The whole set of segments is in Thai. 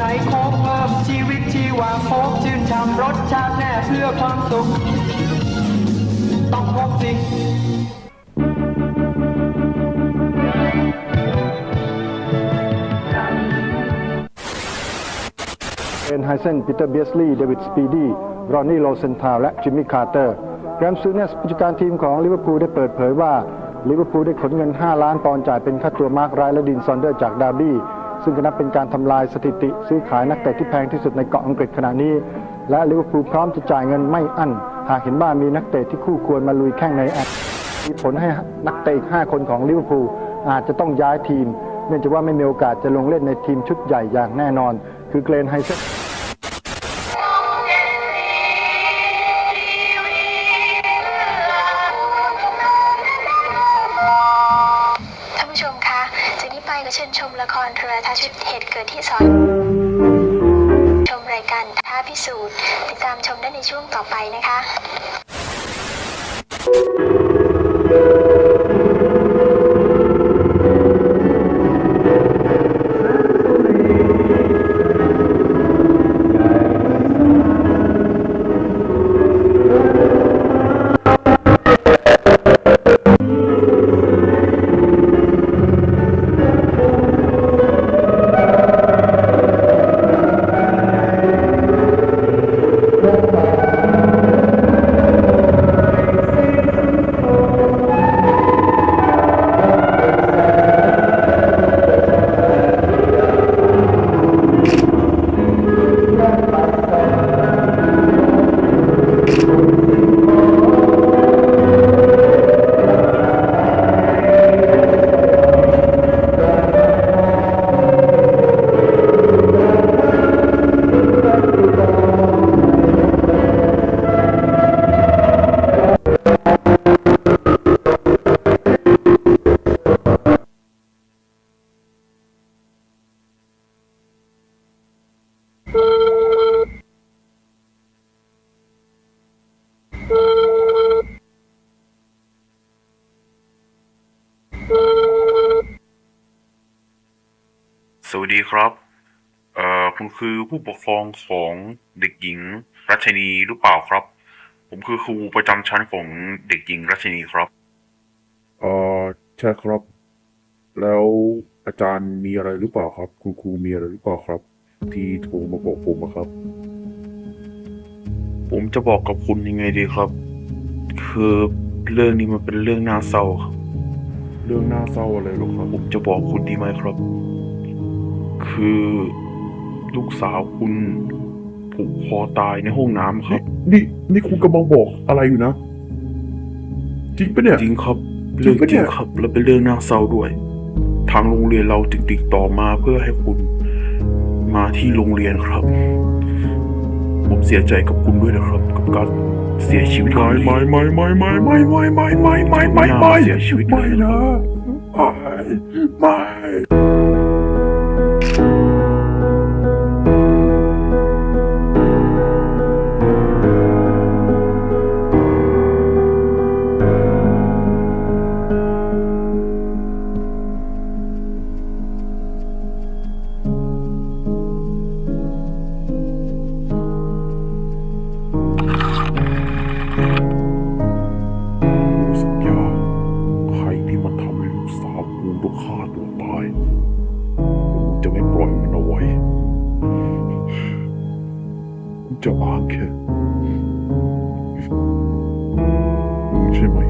ไหนโค้กเพิ่มชีวิตชีวาโค้กชื่นช่ำรสชาติแน่เพื่อความสุข ต้องพบสิเอนไฮเซนปีเตอร์เบสลีย์เดวิดสปีดีรอนนี่โลเซนทาวและจิมมี่คาร์เตอร์แกรมซูเนสผู้จัดการทีมของลิเวอร์พูลได้เปิดเผยว่าลิเวอร์พูลได้ขนเงิน 5 ล้านปอนด์จ่ายเป็นค่าตัวมาร์คไรและดินซอนเดอร์จากดาร์บี้ ซึ่งก็นับเป็นการทำลายสถิติซื้อขายนักเตะที่แพงที่สุดในเกาะอังกฤษขณะนี้ และลิเวอร์พูลพร้อมจะจ่ายเงินไม่อั้น หากเห็นว่ามีนักเตะที่คู่ควรมาลุยแข่งในแอตมีผลให้นักเตะอีก5คนของลิเวอร์พูลอาจจะต้องย้ายทีม เนื่องจากว่าไม่มีโอกาสจะลงเล่นในทีมชุดใหญ่อย่างแน่นอน คือเกรนไฮเซ ชิญชมละครโทรทัศน์ชุดเหตุเกิดที่สอนชมรายการท้าพิสูจน์ติดตามชมได้ในช่วงต่อไปนะคะ สวัสดีครับ เอ่อคุณคือผู้ปกครองของเด็กหญิงรัชนีหรือเปล่าครับ ผมคือครูประจำชั้นของเด็กหญิงรัชนีครับ เอ่อใช่ครับ แล้วอาจารย์มีอะไรหรือเปล่าครับ คุณครูมีอะไรหรือเปล่าครับ ที่โทรมาบอกผมอะครับ ผมจะบอกกับคุณยังไงดีครับ คือเรื่องนี้มันเป็นเรื่องน่าเศร้าครับ เรื่องน่าเศร้าอะไรหรอครับ ผมจะบอกคุณดีไหมครับ คือลูกสาวคุณผูกคอตายในห้องน้ำครับ นี่นี่คุณกำลังบอกอะไรอยู่นะ จริงปะเนี่ย จริงครับจริเรื่องงปะจเนี่ริงยครับ และเป็นเรื่องน่าเศร้าด้วย ทางโรงเรียนเราจึงติดต่อมาเพื่อให้คุณมาที่โรงเรียนครับ ผมเสียใจกับคุณด้วยนะครับ กับการเสียชีวิตของไม่ลีไม่ไม่ไม่ไม่ไม่ไม่ไม่ไม่ไม่ไม่ไม่เสียชีวิตเลไม่ยนะนะครับไม่ไม่ 叫阿庆，你真会。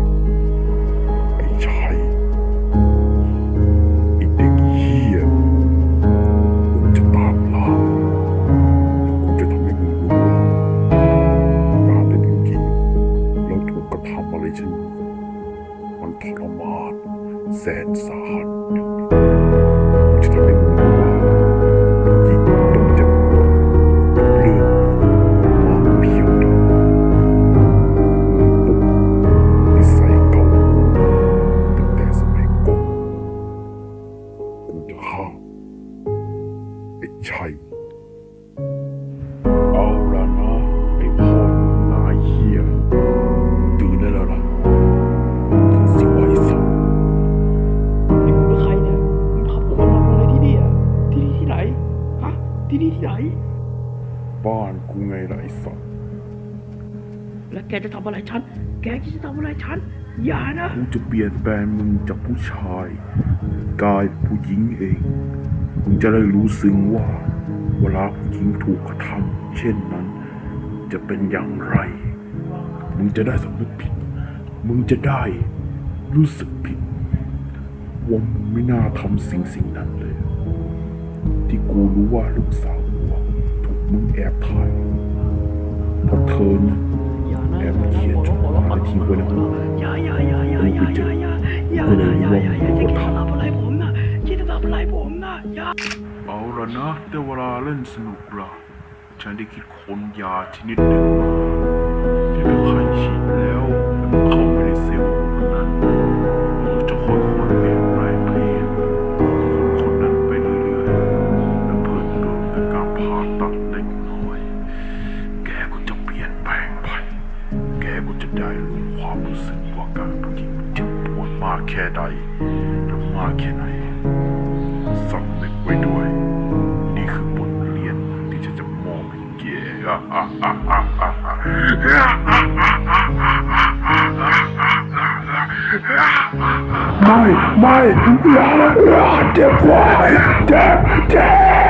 และแกจะทำอะไรฉัน แกคิดจะทำอะไรฉัน อย่านะ กูจะเปลี่ยนแปลงมึงจากผู้ชายกลายเป็นผู้หญิงเอง มึงจะได้รู้ซึ้งว่า เวลาผู้หญิงถูกกระทำเช่นนั้น จะเป็นอย่างไร มึงจะได้สำนึกผิด มึงจะได้รู้สึกผิดว่ามึงไม่น่าทำสิ่งสิ่งนั้นเลย ที่กูรู้ว่าลูกสาวมึงอะถูกมึงแอบถ่ายเพราะเธอนะ แอบเขียนจดหมายทิ้งไว้ในห้องอย่าอย่าอย่าอย่าอย่าอย่าอย่าอย่าอย่าอย่าอย่าอย่าคิดจะทำอะไรผมนะคิดจะทำอะไรผมนะอย่าเอาละนะได้เวลาเล่นสนุกละฉันได้คิดค้นยาชนิดหนึ่งมาที่ถ้าใครฉีดแล้ว แค่ใดและมากแค่ไหนสำนึกไว้ด้วย นี่คือบทเรียนที่ฉันจะมอบให้แกไม่ ไม่อย่าอย่าเจ็บกว่าเจ็บเจ็บ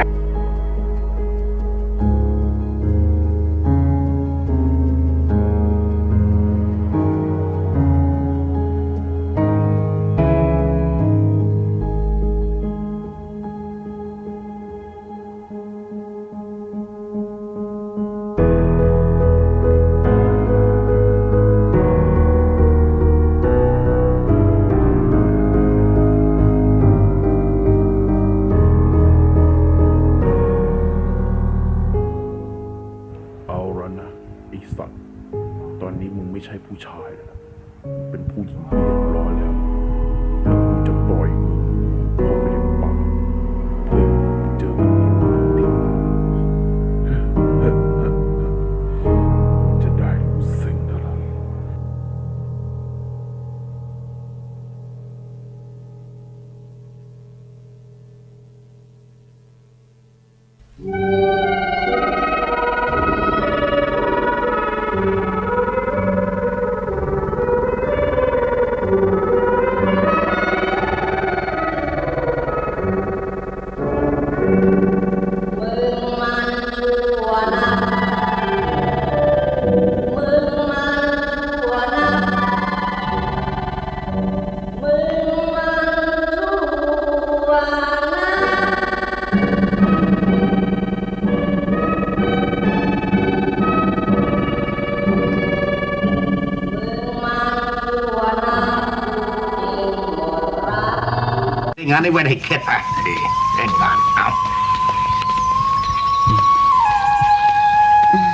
นนี้ไม่ได้เคล็ดอะดีเล่นงานเอา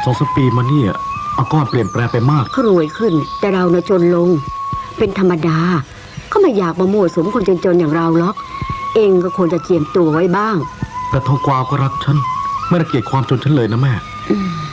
สองสามปีมาเนี่ยอาก้อนเปลี่ยนแปลงไปมาก เขารวยขึ้น แต่เรานะจนลง เป็นธรรมดาเขาไม่อยากมาโมวสมคนจนๆอย่างเราหรอก เองก็ควรจะเจียมตัวไว้บ้าง แต่ทองกวาวก็รักฉัน ไม่ระเกียจความจนฉันเลยนะแม่ อืม